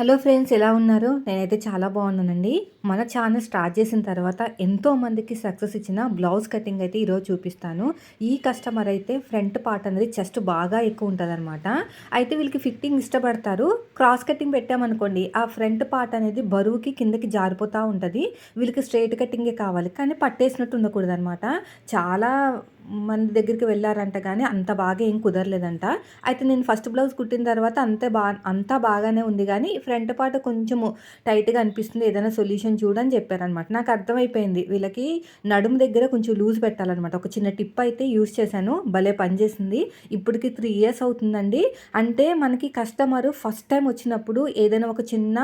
Hello friends ఎలా ఉన్నారు? నేనైతే చాలా బాగున్నానండి. మన ఛానల్ స్టార్ట్ చేసిన తర్వాత ఎంతో మందికి సక్సెస్ ఇచ్చిన బ్లౌజ్ కటింగ్ అయితే ఈరోజు చూపిస్తాను. ఈ కస్టమర్ అయితే ఫ్రంట్ పార్ట్ అనేది చెస్ట్ బాగా ఎక్కువ ఉంటుంది అయితే వీళ్ళకి ఫిట్టింగ్ ఇష్టపడతారు. క్రాస్ కటింగ్ పెట్టామనుకోండి ఆ ఫ్రంట్ పార్ట్ అనేది బరువుకి కిందకి జారిపోతూ ఉంటుంది. వీళ్ళకి స్ట్రైట్ కటింగే కావాలి కానీ పట్టేసినట్టు ఉండకూడదు అనమాట చాలా మన దగ్గరికి వెళ్ళారంట కానీ అంత బాగా ఏం కుదరలేదంట. అయితే నేను ఫస్ట్ బ్లౌజ్ కుట్టిన తర్వాత అంతే బా అంతా బాగానే ఉంది కానీ ఫ్రంట్ పార్ట్ కొంచెము టైట్గా అనిపిస్తుంది. ఏదైనా సొల్యూషన్ చూడని చెప్పారనమాట నాకు అర్థమైపోయింది. వీళ్ళకి నడుము దగ్గర కొంచెం లూజ్ పెట్టాలన్నమాట. ఒక చిన్న టిప్ అయితే యూస్ చేశాను. భలే పనిచేసింది ఇప్పటికి త్రీ ఇయర్స్ అవుతుందండి. అంటే మనకి కస్టమర్ ఫస్ట్ టైం వచ్చినప్పుడు ఏదైనా ఒక చిన్న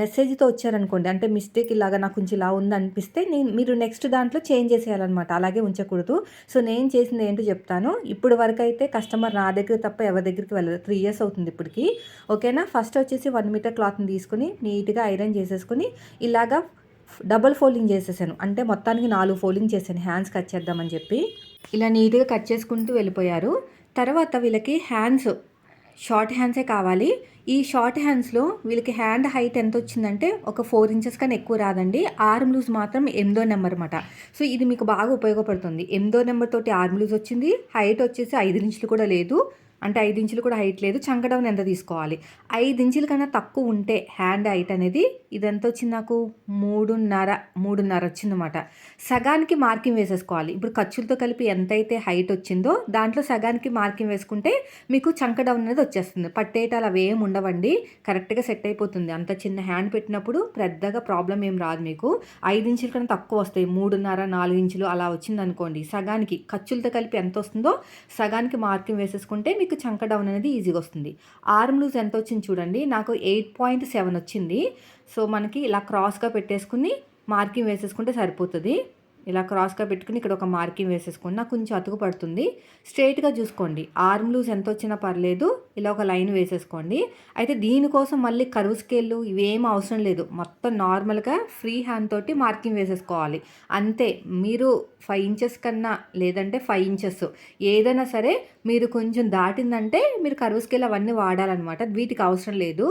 మెసేజ్తో వచ్చారనుకోండి. అంటే మిస్టేక్ ఇలాగా నాకు కొంచెం ఇలా ఉంది అనిపిస్తే నేను మీరు నెక్స్ట్ దాంట్లో చేంజ్ చేసేయాలన్నమాట. అలాగే ఉంచకూడదు. సో నేను చేసింది ఏంటో చెప్తాను. ఇప్పుడు వరకు అయితే కస్టమర్ నా దగ్గర తప్ప ఎవరి దగ్గరికి వెళ్ళదు. త్రీ ఇయర్స్ అవుతుంది ఇప్పటికి. ఓకేనా? ఫస్ట్ వచ్చేసి వన్ మీటర్ క్లాత్ని తీసుకుని నీట్గా ఐరన్ చేసేసుకుని ఇలాగా డబల్ ఫోల్డింగ్ చేసేసాను. అంటే మొత్తానికి నాలుగు ఫోల్డింగ్ చేశాను. హ్యాండ్స్ కట్ చేద్దామని చెప్పి. ఇలా నీట్గా కట్ చేసుకుంటూ వెళ్ళిపోయారు. తర్వాత వీళ్ళకి హ్యాండ్స్ షార్ట్ హ్యాండ్సే కావాలి. ఈ షార్ట్ హ్యాండ్స్లో వీళ్ళకి హ్యాండ్ హైట్ ఎంత వచ్చిందంటే ఒక ఫోర్ ఇంచెస్ కన్నా ఎక్కువ రాదండి. ఆర్మ్ లూజ్ మాత్రం ఎనిమిదో నెంబర్ అనమాట సో ఇది మీకు బాగా ఉపయోగపడుతుంది. ఎనిమిదో నెంబర్ తోటి ఆర్మ్ లూజ్ వచ్చింది. హైట్ వచ్చేసి ఐదు ఇంచులు కూడా లేదు. అంటే ఐదు ఇంచులు కూడా హైట్ లేదు. చంకడౌన్ ఎంత తీసుకోవాలి? ఐదు ఇంచుల కన్నా తక్కువ ఉంటే హ్యాండ్ హైట్ అనేది ఇదంతా వచ్చింది నాకు? మూడున్నర మూడున్నర వచ్చిందన్నమాట. సగానికి మార్కింగ్ వేసేసుకోవాలి. ఇప్పుడు ఖర్చులతో కలిపి ఎంతైతే హైట్ వచ్చిందో దాంట్లో సగానికి మార్కింగ్ వేసుకుంటే మీకు చంకడౌన్ అనేది వచ్చేస్తుంది. పట్టేటాలు అవి ఏమి ఉండవండి. కరెక్ట్గా సెట్ అయిపోతుంది. అంత చిన్న హ్యాండ్ పెట్టినప్పుడు పెద్దగా ప్రాబ్లం ఏం రాదు మీకు. ఐదు ఇంచుల కన్నా తక్కువ వస్తాయి. మూడున్నర నాలుగు ఇంచులు అలా వచ్చింది అనుకోండి సగానికి ఖర్చులతో కలిపి ఎంత వస్తుందో సగానికి మార్కింగ్ వేసేసుకుంటే మీకు మీకు చంక డౌన్ అనేది ఈజీగా వస్తుంది. ఆర్మ్ లూజ్ ఎంత వచ్చింది చూడండి నాకు ఎయిట్ పాయింట్ సెవెన్ వచ్చింది. సో మనకి ఇలా క్రాస్గా పెట్టేసుకుని మార్కింగ్ వేసేసుకుంటే సరిపోతుంది. ఇలా క్రాస్గా పెట్టుకుని ఇక్కడ ఒక మార్కింగ్ వేసేసుకోండి. నాకు కొంచెం అతుకు పడుతుంది. స్ట్రైట్గా చూసుకోండి. ఆర్మ్ లూజ్ ఎంత వచ్చినా పర్లేదు. ఇలా ఒక లైన్ వేసేసుకోండి. అయితే దీనికోసం మళ్ళీ కరువు స్కేళ్ళు ఇవేం అవసరం లేదు. మొత్తం నార్మల్గా ఫ్రీ హ్యాండ్ తోటి మార్కింగ్ వేసేసుకోవాలి. అంతే. మీరు ఫైవ్ ఇంచెస్ కన్నా లేదంటే ఫైవ్ ఇంచెస్. ఏదైనా సరే మీరు కొంచెం దాటిందంటే మీరు కరువు స్కేల్ అవన్నీ వాడాలన్నమాట. వీటికి అవసరం లేదు.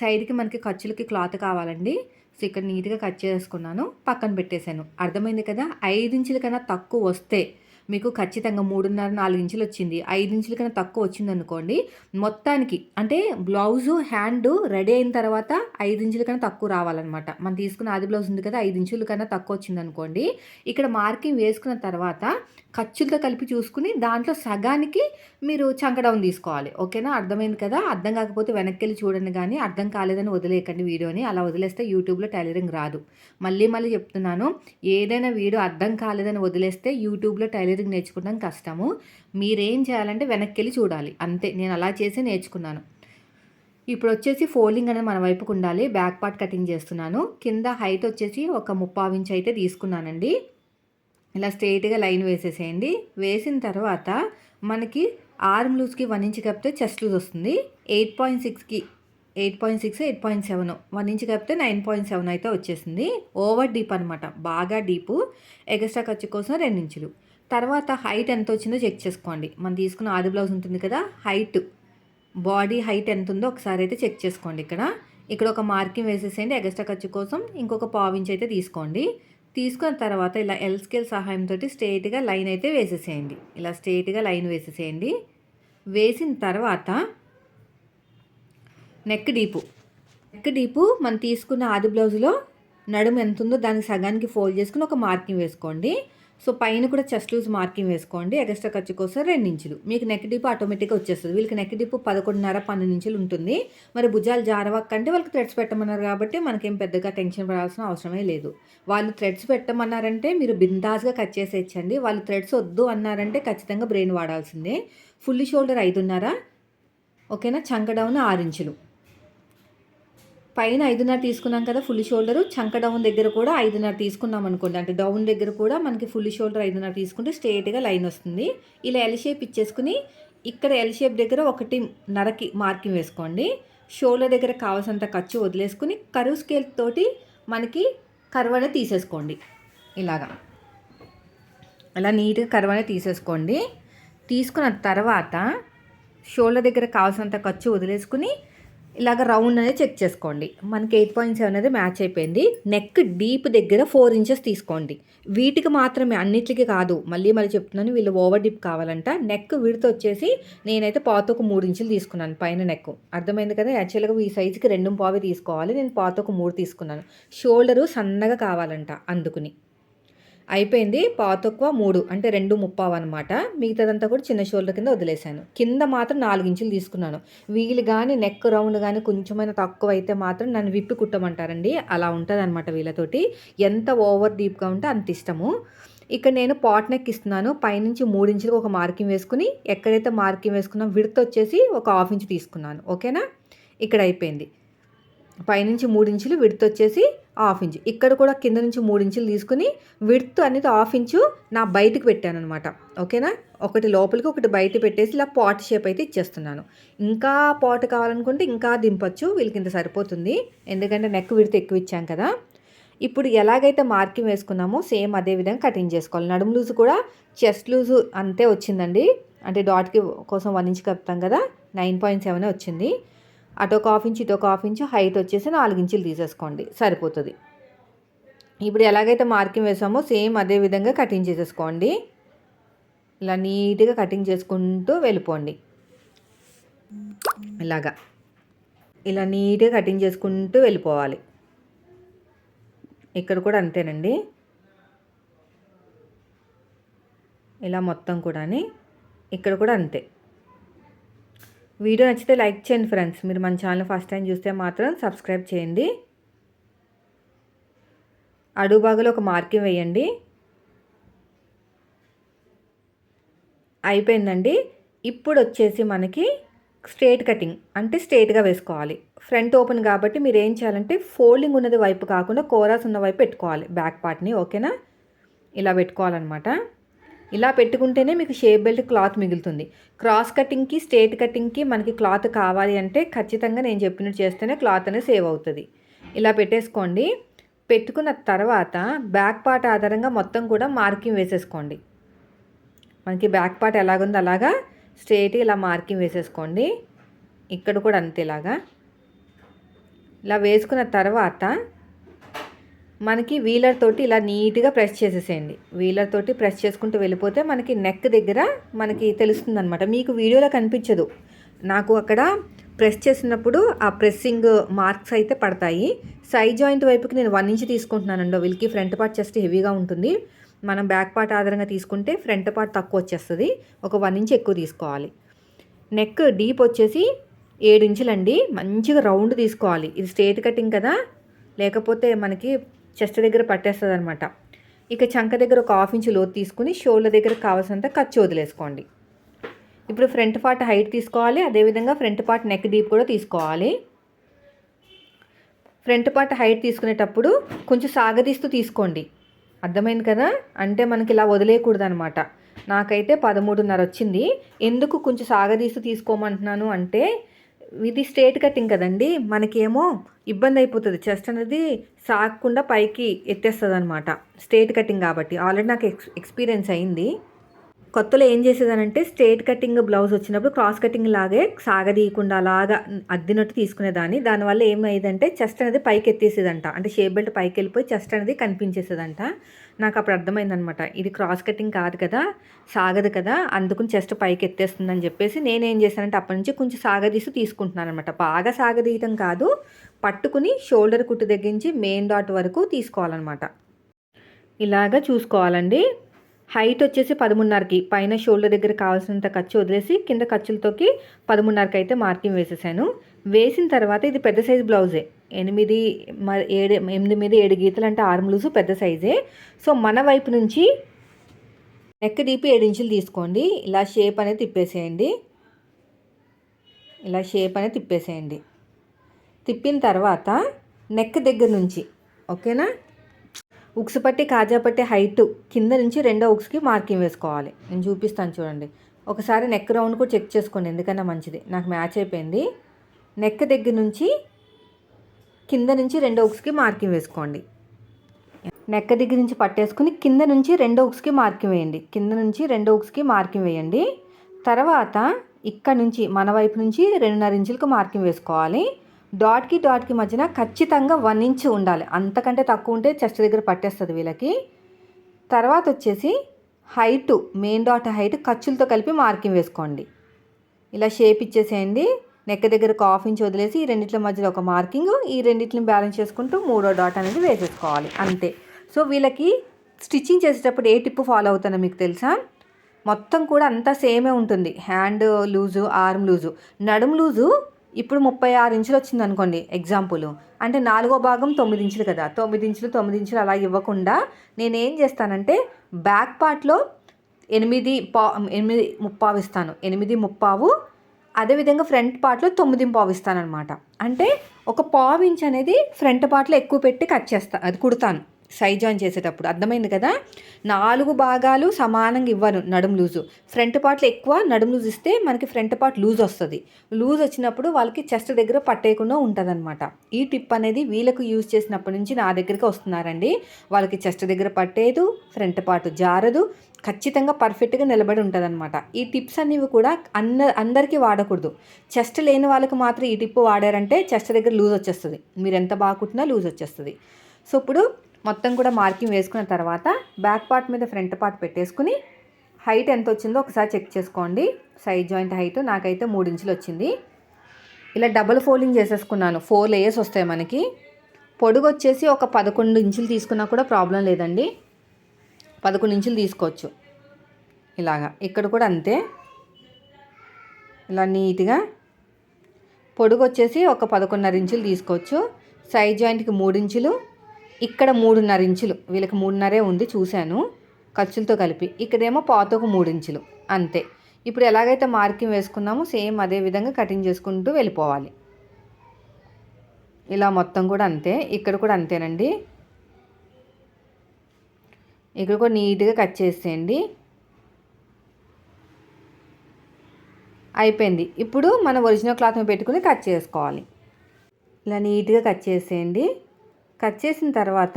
సైడ్కి మనకి ఖర్చులకి క్లాత్ కావాలండి. సో ఇక్కడ నీట్గా కట్ చేసుకున్నాను. పక్కన పెట్టేశాను. అర్థమైంది కదా? ఐదు ఇంచుల కన్నా తక్కువ వస్తే మీకు ఖచ్చితంగా మూడున్నర నాలుగు ఇంచులు వచ్చింది. ఐదు ఇంచుల కన్నా తక్కువ వచ్చింది అనుకోండి మొత్తానికి అంటే బ్లౌజు హ్యాండ్ రెడీ అయిన తర్వాత ఐదు ఇంచుల కన్నా తక్కువ రావాలన్నమాట. మనం తీసుకున్న ఆది బ్లౌజ్ ఉంది కదా ఐదు ఇంచుల కన్నా తక్కువ వచ్చింది అనుకోండి ఇక్కడ మార్కింగ్ వేసుకున్న తర్వాత ఖర్చులతో కలిపి చూసుకుని దాంట్లో సగానికి మీరు చంకడౌన్ తీసుకోవాలి. ఓకేనా? అర్థమైంది కదా? అర్థం కాకపోతే వెనక్కి వెళ్ళి చూడండి కానీ అర్థం కాలేదని వదిలేయకండి వీడియోని. అలా వదిలేస్తే యూట్యూబ్లో టైలరింగ్ రాదు. మళ్ళీ మళ్ళీ చెప్తున్నాను ఏదైనా వీడియో అర్థం కాలేదని వదిలేస్తే యూట్యూబ్లో టైలరింగ్ నేర్చుకోవడం కష్టము. మీరేం చేయాలంటే వెనక్కి వెళ్ళి చూడాలి. అంతే నేను అలా చేసి నేర్చుకున్నాను. ఇప్పుడు వచ్చేసి ఫోల్డింగ్ అనేది మన వైపుకు ఉండాలి. బ్యాక్ పార్ట్ కటింగ్ చేస్తున్నాను. కింద హైట్ వచ్చేసి ఒక ముప్పావు ఇంచ్ అయితే తీసుకున్నానండి. ఇలా స్ట్రైట్గా లైన్ వేసేసేయండి. వేసిన తర్వాత మనకి ఆర్మ్ లూజ్కి వన్ ఇంచ్ కప్పితే చెస్ట్ లూజ్ వస్తుంది. ఎయిట్ పాయింట్ సిక్స్కి eight point six eight point seven one inch కప్పితే nine point seven అయితే వచ్చేసింది. ఓవర్ డీప్ అనమాట బాగా డీపు. ఎగస్ట్రా ఖర్చు కోసం రెండు ఇంచులు. తర్వాత హైట్ ఎంత వచ్చిందో చెక్ చేసుకోండి. మనం తీసుకున్న ఆది బ్లౌజ్ ఉంటుంది కదా హైట్ బాడీ హైట్ ఎంత ఉందో ఒకసారి అయితే చెక్ చేసుకోండి ఇక్కడ. ఇక్కడ ఒక మార్కింగ్ వేసేసేయండి ఎగస్ట్రా ఖర్చు కోసం. ఇంకొక పావించి అయితే తీసుకోండి. తీసుకున్న తర్వాత ఇలా ఎల్ స్కేల్ సహాయంతో స్ట్రేట్గా లైన్ అయితే వేసేసేయండి. ఇలా స్ట్రేట్గా లైన్ వేసేసేయండి. వేసిన తర్వాత నెక్ డీపు నెక్ డీపు మనం తీసుకున్న ఆది బ్లౌజ్లో నడుము ఎంత ఉందో దానికి సగానికి ఫోల్డ్ చేసుకుని ఒక మార్కింగ్ వేసుకోండి. సో పైన కూడా చెస్ట్ లూజ్ మార్కింగ్ వేసుకోండి ఎగస్ట్రా ఖర్చు కోసం రెండు ఇంచులు మీకు నెక్ డిప్ ఆటోమేటిక్గా వచ్చేస్తుంది. వీళ్ళకి నెక్ డిప్ పదకొండున్నర పన్నెండు ఇంచులు ఉంటుంది. మరి భుజాలు జారవక్కంటే వాళ్ళకి థ్రెడ్స్ పెట్టమన్నారు కాబట్టి మనకేం పెద్దగా టెన్షన్ పడాల్సిన అవసరమే లేదు. వాళ్ళు థ్రెడ్స్ పెట్టమన్నారంటే మీరు బిందాస్గా కట్ చేసేయచ్చండి. వాళ్ళు థ్రెడ్స్ వద్దు అన్నారంటే ఖచ్చితంగా బ్రెయిన్ వాడాల్సిందే. ఫుల్ షోల్డర్ ఐదున్నర ఓకేనా? చంక డౌన్ ఆరు ఇంచులు పైన ఐదున్నర తీసుకున్నాం కదా ఫుల్ షోల్డర్. చంక డౌన్ దగ్గర కూడా ఐదున్నర తీసుకున్నాం అనుకోండి. అంటే డౌన్ దగ్గర కూడా మనకి ఫుల్ షోల్డర్ ఐదున్నర తీసుకుంటే స్ట్రేట్గా లైన్ వస్తుంది. ఇలా ఎల్ షేప్ ఇచ్చేసుకుని ఇక్కడ ఎల్ షేప్ దగ్గర ఒకటి నరకి మార్కింగ్ వేసుకోండి. షోల్డర్ దగ్గర కావాల్సినంత ఖర్చు వదిలేసుకుని కరువు స్కేల్ తోటి మనకి కర్వనే తీసేసుకోండి. ఇలాగా. అలా నీట్గా కర్వనే తీసేసుకోండి. తీసుకున్న తర్వాత షోల్డర్ దగ్గర కావాల్సినంత ఖర్చు వదిలేసుకుని ఇలాగ రౌండ్ అనేది చెక్ చేసుకోండి. మనకి ఎయిట్ పాయింట్ సెవెన్ అనేది మ్యాచ్ అయిపోయింది. నెక్ డీప్ దగ్గర ఫోర్ ఇంచెస్ తీసుకోండి. వీటికి మాత్రమే అన్నిటికి కాదు మళ్ళీ మళ్ళీ చెప్తున్నాను వీళ్ళు ఓవర్ డీప్ కావాలంట. నెక్ విడత వచ్చేసి నేనైతే పాత ఒక మూడు ఇంచులు తీసుకున్నాను పైన నెక్. అర్థమైంది కదా? యాక్చువల్గా ఈ సైజుకి రెండు పావి తీసుకోవాలి నేను పాత ఒక మూడు తీసుకున్నాను. షోల్డరు సన్నగా కావాలంట అందుకుని. అయిపోయింది పాతొక్కువ మూడు అంటే రెండు ముప్పావు అనమాట మిగతాదంతా కూడా చిన్న షోల్డర్ కింద వదిలేశాను. కింద మాత్రం నాలుగు ఇంచులు తీసుకున్నాను. వీలు కానీ నెక్ రౌండ్ కానీ కొంచెమైనా తక్కువ అయితే మాత్రం నన్ను విప్పి కుట్టమంటారండి. అలా ఉంటుంది అనమాట వీళ్ళతోటి. ఎంత ఓవర్ డీప్గా ఉంటే అంత ఇష్టము. ఇక్కడ నేను పాట్ నెక్ ఇస్తున్నాను. పైనుంచి మూడు ఇంచులకు ఒక మార్కింగ్ వేసుకుని ఎక్కడైతే మార్కింగ్ వేసుకున్నాం విడత వచ్చేసి ఒక హాఫ్ ఇంచ్ తీసుకున్నాను. ఓకేనా? ఇక్కడ అయిపోయింది. పైనుంచి మూడు ఇంచులు విడత వచ్చేసి హాఫ్ ఇంచు. ఇక్కడ కూడా కింద నుంచి మూడు ఇంచులు తీసుకుని విడుత్ అనేది హాఫ్ ఇంచు నా బయటకు పెట్టాను అనమాట ఓకేనా? ఒకటి లోపలికి ఒకటి బయట పెట్టేసి ఇలా పాట్ షేప్ అయితే ఇచ్చేస్తున్నాను. ఇంకా పాట్ కావాలనుకుంటే ఇంకా దింపచ్చు వీళ్ళకి ఇంత సరిపోతుంది. ఎందుకంటే నెక్ విడత ఎక్కువ ఇచ్చాం కదా. ఇప్పుడు ఎలాగైతే మార్కింగ్ వేసుకున్నామో సేమ్ అదే విధంగా కటింగ్ చేసుకోవాలి. నడుము లూజు కూడా చెస్ట్ లూజు అంతే వచ్చిందండి. అంటే డాట్కి కోసం వన్ ఇంచ్ కలుపుతాం కదా. నైన్ పాయింట్ సెవెన్ వచ్చింది. అటు ఒక హాఫ్ ఇంచ్ ఇటు ఒక హాఫ్ ఇంచ్ హైట్ వచ్చేసి నాలుగు ఇంచులు తీసేసుకోండి. సరిపోతుంది. ఇప్పుడు ఎలాగైతే మార్కింగ్ వేసామో సేమ్ అదే విధంగా కటింగ్ చేసేసుకోండి. ఇలా నీట్గా కటింగ్ చేసుకుంటూ వెళ్ళిపోండి. ఇలాగా. ఇలా నీట్గా కటింగ్ చేసుకుంటూ వెళ్ళిపోవాలి. ఇక్కడ కూడా అంతేనండి. ఇలా మొత్తం కూడా ఇక్కడ కూడా అంతే. వీడియో నచ్చితే లైక్ చేయండి ఫ్రెండ్స్. మీరు మన ఛానల్ ఫస్ట్ టైం చూస్తే మాత్రం సబ్స్క్రైబ్ చేయండి. అడుగు భాగంలో ఒక మార్కింగ్ వేయండి. అయిపోయిందండి. ఇప్పుడు వచ్చేసి మనకి స్ట్రేట్ కటింగ్ అంటే స్ట్రేట్గా వేసుకోవాలి. ఫ్రంట్ ఓపెన్ కాబట్టి మీరు ఏం చేయాలంటే ఫోల్డింగ్ ఉన్నది వైపు కాకుండా కోరాస్ ఉన్న వైపు పెట్టుకోవాలి. బ్యాక్ పార్ట్ని ఓకేనా ఇలా పెట్టుకోవాలన్నమాట. ఇలా పెట్టుకుంటేనే మీకు షేప్ బెల్ట్ క్లాత్ మిగులుతుంది. క్రాస్ కటింగ్కి స్ట్రేట్ కటింగ్కి మనకి క్లాత్ కావాలి అంటే ఖచ్చితంగా నేను చెప్పినట్టు చేస్తేనే క్లాత్ అనేది సేవ్ అవుతుంది. ఇలా పెట్టేసుకోండి. పెట్టుకున్న తర్వాత బ్యాక్ పార్ట్ ఆధారంగా మొత్తం కూడా మార్కింగ్ వేసేసుకోండి. మనకి బ్యాక్ పార్ట్ ఎలాగుందో అలాగా స్ట్రేట్ ఇలా మార్కింగ్ వేసేసుకోండి. ఇక్కడ కూడా అంతేలాగా ఇలా వేసుకున్న తర్వాత మనకి వీలర్ తోటి ఇలా నీట్గా ప్రెస్ చేసేసేయండి. వీలర్ తోటి ప్రెస్ చేసుకుంటూ వెళ్ళిపోతే మనకి నెక్ దగ్గర మనకి తెలుస్తుంది అనమాట మీకు వీడియోలో కనిపించదు. నాకు అక్కడ ప్రెస్ చేసినప్పుడు ఆ ప్రెస్సింగ్ మార్క్స్ అయితే పడతాయి. సైడ్ జాయింట్ వైపుకి నేను వన్ ఇంచ్ తీసుకుంటున్నానండి. వీళ్ళకి ఫ్రంట్ పార్ట్ చెస్ట్ హెవీగా ఉంటుంది. మనం బ్యాక్ పార్ట్ ఆధారంగా తీసుకుంటే ఫ్రంట్ పార్ట్ తక్కువ వచ్చేస్తుంది. ఒక వన్ ఇంచ్ ఎక్కువ తీసుకోవాలి. నెక్ డీప్ వచ్చేసి ఏడు ఇంచులండి. మంచిగా రౌండ్ తీసుకోవాలి. ఇది స్ట్రేట్ కటింగ్ కదా. లేకపోతే మనకి చెస్ట్ దగ్గర పట్టేస్తుంది అనమాట ఇక చంక దగ్గర ఒక హాఫ్ ఇంచ్ లోతు తీసుకుని షోల్డర్ దగ్గర కావాల్సినంత ఖర్చు వదిలేసుకోండి. ఇప్పుడు ఫ్రంట్ పార్ట్ హైట్ తీసుకోవాలి అదేవిధంగా ఫ్రంట్ పార్ట్ నెక్ డీప్ కూడా తీసుకోవాలి. ఫ్రంట్ పార్ట్ హైట్ తీసుకునేటప్పుడు కొంచెం సాగదీస్తూ తీసుకోండి. అర్థమైంది కదా? అంటే మనకి ఇలా వదిలేయకూడదు అనమాట నాకైతే పదమూడున్నర వచ్చింది. ఎందుకు కొంచెం సాగదీస్తూ తీసుకోమంటున్నాను అంటే ఇది స్ట్రేట్ కటింగ్ కదండి. మనకేమో ఇబ్బంది అయిపోతుంది. చెస్ట్ అనేది సాగకుండా పైకి ఎత్తేస్తుంది అనమాట స్ట్రేట్ కటింగ్ కాబట్టి. ఆల్రెడీ నాకు ఎక్స్ ఎక్స్పీరియన్స్ అయింది. కొత్తలో ఏం చేసేదానంటే స్ట్రేట్ కటింగ్ బ్లౌజ్ వచ్చినప్పుడు క్రాస్ కటింగ్ లాగే సాగదీయకుండా అలాగా అద్దినట్టు తీసుకునేదాన్ని. దానివల్ల ఏమైందంటే చెస్ట్ అనేది పైకి ఎత్తేసేదంట. అంటే షేప్ బెల్ట్ పైకి వెళ్ళిపోయి చెస్ట్ అనేది కనిపించేసేదంట. నాకు అప్పుడు అర్థమైందనమాట. ఇది క్రాస్ కటింగ్ కాదు కదా సాగదు కదా అందుకుని చెస్ట్ పైకి ఎత్తేస్తుందని చెప్పేసి నేనేం చేశానంటే అప్పటి నుంచి కొంచెం సాగదీసి తీసుకుంటున్నాను అనమాట బాగా సాగదీయటం కాదు పట్టుకుని షోల్డర్ కుట్టు దగ్గరించి మెయిన్ డాట్ వరకు తీసుకోవాలన్నమాట ఇలాగా చూసుకోవాలండి. హైట్ వచ్చేసి పదమూడున్నరకి. పైన షోల్డర్ దగ్గర కావాల్సినంత ఖర్చు వదిలేసి కింద ఖర్చులతోకి పదమూడున్నరకి అయితే మార్కింగ్ వేసేసాను. వేసిన తర్వాత ఇది పెద్ద సైజు బ్లౌజే. ఎనిమిది ఏడు ఎనిమిది మీద ఏడు గీతలు అంటే ఆర్మ్ పెద్ద సైజే. సో మన వైపు నుంచి నెక్ డీపీ ఏడు ఇంచులు తీసుకోండి. ఇలా షేప్ అనేది తిప్పేసేయండి. ఇలా షేప్ అనేది తిప్పేసేయండి. తిప్పిన తర్వాత నెక్ దగ్గర నుంచి ఓకేనా? ఉక్స్ పట్టి కాజా పట్టి హైట్ కింద నుంచి రెండో ఉక్స్కి మార్కింగ్ వేసుకోవాలి. నేను చూపిస్తాను చూడండి. ఒకసారి నెక్ రౌండ్ కూడా చెక్ చేసుకోండి ఎందుకన్నా మంచిది. నాకు మ్యాచ్ అయిపోయింది. నెక్ దగ్గర నుంచి కింద నుంచి రెండో ఉక్స్కి మార్కింగ్ వేసుకోండి. నెక్క దగ్గర నుంచి పట్టేసుకుని కింద నుంచి రెండో ఉక్స్కి మార్కింగ్ వేయండి. కింద నుంచి రెండో ఉక్స్కి మార్కింగ్ వేయండి. తర్వాత ఇక్కడ నుంచి మన వైపు నుంచి రెండున్నర ఇంచులకు మార్కింగ్ వేసుకోవాలి. డాట్కి డాట్కి మధ్యన ఖచ్చితంగా వన్ ఇంచ్ ఉండాలి. అంతకంటే తక్కువ ఉంటే చెస్ట్ దగ్గర పట్టేస్తుంది వీళ్ళకి. తర్వాత వచ్చేసి హైటు మెయిన్ డాట్ హైట్ ఖర్చులతో కలిపి మార్కింగ్ వేసుకోండి. ఇలా షేప్ ఇచ్చేసేయండి. నెక్ దగ్గర ఒక హాఫ్ ఇంచ్ వదిలేసి ఈ రెండిట్ల మధ్యలో ఒక మార్కింగ్ ఈ రెండింటిని బ్యాలెన్స్ చేసుకుంటూ మూడో డాట్ అనేది వేసేసుకోవాలి. అంతే. సో వీళ్ళకి స్టిచ్చింగ్ చేసేటప్పుడు ఏ టిప్ ఫాలో అవుతానో మీకు తెలుసా? మొత్తం కూడా అంతా సేమే ఉంటుంది. Hand loose arm loose. నడుము లూజు ఇప్పుడు ముప్పై ఆరు ఇంచులు వచ్చింది అనుకోండి ఎగ్జాంపుల్ అంటే నాలుగో భాగం తొమ్మిది ఇంచులు కదా. తొమ్మిది ఇంచులు తొమ్మిది ఇంచులు అలా ఇవ్వకుండా నేను ఏం చేస్తానంటే బ్యాక్ పార్ట్లో ఎనిమిది పా ఎనిమిది ముప్పావు ఇస్తాను. ఎనిమిది ముప్పావు అదేవిధంగా ఫ్రంట్ పార్ట్లో తొమ్మిది పావు ఇస్తాను అనమాట అంటే ఒక పావు ఇంచ్ అనేది ఫ్రంట్ పార్ట్లో ఎక్కువ పెట్టి కట్ చేస్తాను అది కుడతాను. సైజ్ జాయిన్ చేసేటప్పుడు. అర్థమైంది కదా? నాలుగు భాగాలు సమానంగా ఇవ్వను నడుం లూజు. ఫ్రంట్ పార్ట్లో ఎక్కువ నడుం లూజ్ ఇస్తే మనకి ఫ్రంట్ పార్ట్ లూజ్ వస్తుంది. లూజ్ వచ్చినప్పుడు వాళ్ళకి చెస్ట్ దగ్గర పట్టేయకుండా ఉంటుంది ఈ టిప్ అనేది వీళ్ళకు యూజ్ చేసినప్పటి నుంచి నా దగ్గరికి వస్తున్నారండి. వాళ్ళకి చెస్ట్ దగ్గర పట్టేదు ఫ్రంట్ పార్ట్ జారదు ఖచ్చితంగా పర్ఫెక్ట్గా నిలబడి ఉంటుంది ఈ టిప్స్ అనేవి కూడా అన్న అందరికీ వాడకూడదు. చెస్ట్ లేని వాళ్ళకి మాత్రం ఈ టిప్ వాడారంటే చెస్ట్ దగ్గర లూజ్ వచ్చేస్తుంది. మీరు ఎంత బాగా కుట్టినా లూజ్ వచ్చేస్తుంది. సో ఇప్పుడు మొత్తం కూడా మార్కింగ్ వేసుకున్న తర్వాత బ్యాక్ పార్ట్ మీద ఫ్రంట్ పార్ట్ పెట్టేసుకుని హైట్ ఎంత వచ్చిందో ఒకసారి చెక్ చేసుకోండి. సైడ్ జాయింట్ హైట్ నాకైతే మూడు ఇంచులు వచ్చింది. ఇలా డబుల్ ఫోల్డింగ్ చేసేసుకున్నాను. ఫోర్ లేయర్స్ వస్తాయి మనకి. పొడుగు వచ్చేసి ఒక పదకొండు ఇంచులు తీసుకున్నా కూడా ప్రాబ్లం లేదండి. పదకొండు ఇంచులు తీసుకోవచ్చు. ఇలాగా. ఇక్కడ కూడా అంతే. ఇలా నీట్గా. పొడుగు వచ్చేసి ఒక పదకొండున్నర ఇంచులు తీసుకోవచ్చు. సైడ్ జాయింట్కి మూడు ఇంచులు. ఇక్కడ మూడున్నర ఇంచులు. వీళ్ళకి మూడున్నరే ఉంది చూశాను. ఖర్చులతో కలిపి. ఇక్కడేమో పాతకు మూడు ఇంచులు. అంతే. ఇప్పుడు ఎలాగైతే మార్కింగ్ వేసుకున్నామో సేమ్ అదే విధంగా కటింగ్ చేసుకుంటూ వెళ్ళిపోవాలి. ఇలా మొత్తం కూడా అంతే. ఇక్కడ కూడా అంతేనండి. ఇక్కడ కూడా నీట్గా కట్ చేసేయండి. అయిపోయింది. ఇప్పుడు మన ఒరిజినల్ క్లాత్ పెట్టుకుని కట్ చేసుకోవాలి. ఇలా నీట్గా కట్ చేసేయండి. కట్ చేసిన తర్వాత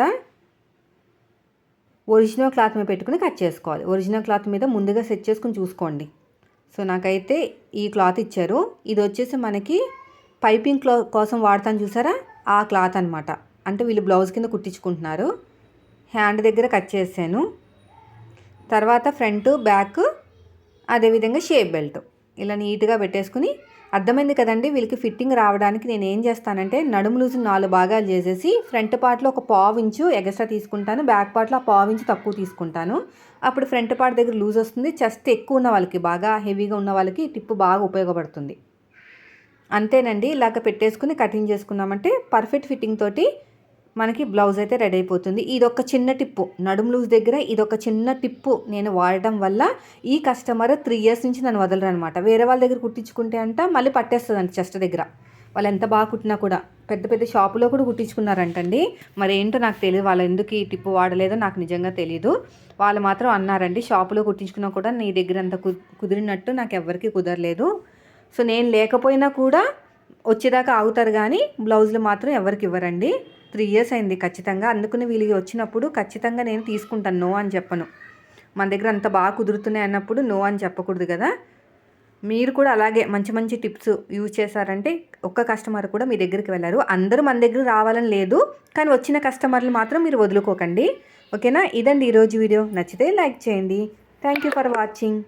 ఒరిజినల్ క్లాత్ మీద పెట్టుకుని కట్ చేసుకోవాలి. ఒరిజినల్ క్లాత్ మీద ముందుగా సెట్ చేసుకుని చూసుకోండి. సో నాకైతే ఈ క్లాత్ ఇచ్చారు. ఇది వచ్చేసి మనకి పైపింగ్ క్లా కోసం వాడతాను చూసారా? ఆ క్లాత్ అనమాట అంటే వీళ్ళు బ్లౌజ్ కింద కుట్టించుకుంటున్నారు. హ్యాండ్ దగ్గర కట్ చేసాను తర్వాత ఫ్రంట్ బ్యాక్ అదేవిధంగా షేప్ బెల్ట్. ఇలా నీట్గా పెట్టేసుకుని అర్థమైంది కదండి వీళ్ళకి ఫిట్టింగ్ రావడానికి నేను ఏం చేస్తానంటే నడుము లూజు నాలుగు భాగాలు చేసేసి ఫ్రంట్ పార్ట్లో ఒక పావు ఇంచు ఎగస్ట్రా తీసుకుంటాను బ్యాక్ పార్ట్లో ఆ పావు ఇంచు తక్కువ తీసుకుంటాను. అప్పుడు ఫ్రంట్ పార్ట్ దగ్గర లూజ్ వస్తుంది చెస్ట్ ఎక్కువ ఉన్న వాళ్ళకి బాగా హెవీగా ఉన్న వాళ్ళకి టిప్పు బాగా ఉపయోగపడుతుంది. అంతేనండి ఇలాగ పెట్టేసుకుని కటింగ్ చేసుకున్నామంటే పర్ఫెక్ట్ ఫిట్టింగ్ తోటి మనకి బ్లౌజ్ అయితే రెడీ అయిపోతుంది. ఇది ఒక చిన్న టిప్పు. నడుము లూజ్ దగ్గర ఇదొక చిన్న టిప్పు నేను వాడటం వల్ల ఈ కస్టమర్ త్రీ ఇయర్స్ నుంచి నన్ను వదలరు అనమాట వేరే వాళ్ళ దగ్గర కుట్టించుకుంటే అంట మళ్ళీ పట్టేస్తుంది అండి చెస్ట్ దగ్గర. వాళ్ళు ఎంత బాగా కుట్టినా కూడా. పెద్ద పెద్ద షాపులో కూడా కుట్టించుకున్నారంటండి. మరి ఏంటో నాకు తెలియదు. వాళ్ళు ఎందుకు ఈ టిప్పు వాడలేదో నాకు నిజంగా తెలియదు వాళ్ళు మాత్రం అన్నారండి షాపులో కుట్టించుకున్నా కూడా నీ దగ్గర అంత కుదిరినట్టు నాకు ఎవరికి కుదరలేదు. సో నేను లేకపోయినా కూడా వచ్చేదాకా ఆగుతారు కానీ బ్లౌజులు మాత్రం ఎవరికి ఇవ్వరండి. త్రీ ఇయర్స్ అయింది ఖచ్చితంగా. అందుకని వీళ్ళకి వచ్చినప్పుడు ఖచ్చితంగా నేను తీసుకుంటాను నో అని చెప్పను. మన దగ్గర అంత బాగా కుదురుతున్నాయి అన్నప్పుడు నో అని చెప్పకూడదు కదా. మీరు కూడా అలాగే మంచి మంచి టిప్స్ యూజ్ చేశారంటే ఒక్క కస్టమర్ కూడా మీ దగ్గరికి వెళ్ళారు. అందరూ మన దగ్గర రావాలని లేదు కానీ వచ్చిన కస్టమర్లు మాత్రం మీరు వదులుకోకండి. ఓకేనా? ఇదండి ఈరోజు వీడియో. నచ్చితే లైక్ చేయండి. Thank you for watching